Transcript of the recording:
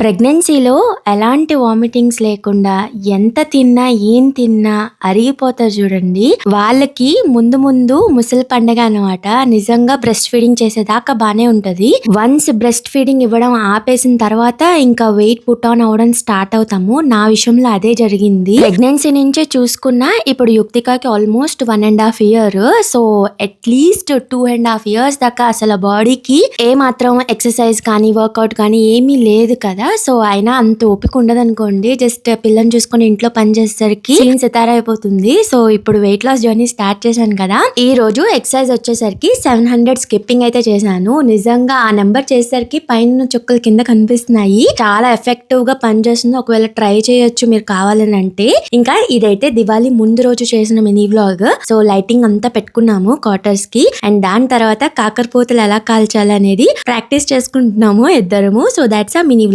ప్రెగ్నెన్సీలో ఎలాంటి వామిటింగ్స్ లేకుండా ఎంత తిన్నా ఏం తిన్నా అరిగిపోతారు చూడండి. వాళ్ళకి ముందు ముందు ముసలి పండగ అనమాట నిజంగా బ్రెస్ట్ ఫీడింగ్ చేసేదాకా బానే ఉంటది. వన్స్ బ్రెస్ట్ ఫీడింగ్ ఇవ్వడం ఆపేసిన తర్వాత ఇంకా వెయిట్ పుట్ ఆన్ అవ్వడం స్టార్ట్ అవుతాము. నా విషయంలో అదే జరిగింది. ప్రెగ్నెన్సీ నుంచే చూసుకున్నా ఇప్పుడు యుక్తికాకి almost one and half year so at least two and half years దాకా అసలు బాడీకి ఏ మాత్రం ఎక్సర్సైజ్ కానీ వర్కౌట్ కానీ ఏమీ లేదు కదా. సో అయినా అంత ఓపిక ఉండదు అనుకోండి జస్ట్ పిల్లని చూసుకొని ఇంట్లో పని చేసేసరికి సీన్ సితార అయిపోతుంది. సో ఇప్పుడు వెయిట్ లాస్ జర్నీ స్టార్ట్ చేశాను కదా. ఈ రోజు ఎక్సర్సైజ్ వచ్చేసరికి సెవెన్ హండ్రెడ్ స్కిప్పింగ్ అయితే చేశాను. నిజంగా ఆ నెంబర్ చేసేసరికి పైన చుక్కలు కింద కనిపిస్తున్నాయి. చాలా ఎఫెక్టివ్గా పనిచేస్తుంది. ఒకవేళ ట్రై చేయొచ్చు మీరు కావాలని అంటే. ఇంకా ఇదైతే దివాళీ ముందు రోజు చేసిన మినీ వ్లాగ్ సో లైటింగ్ అంతా పెట్టుకున్నాము క్వార్టర్స్కి. అండ్ దాని తర్వాత కాకరపోతలు ఎలా కాల్చాలి అనేది ప్రాక్టీస్ చేసుకుంటున్నాము ఇద్దరము. సో దాట్స్ ఆ మినీ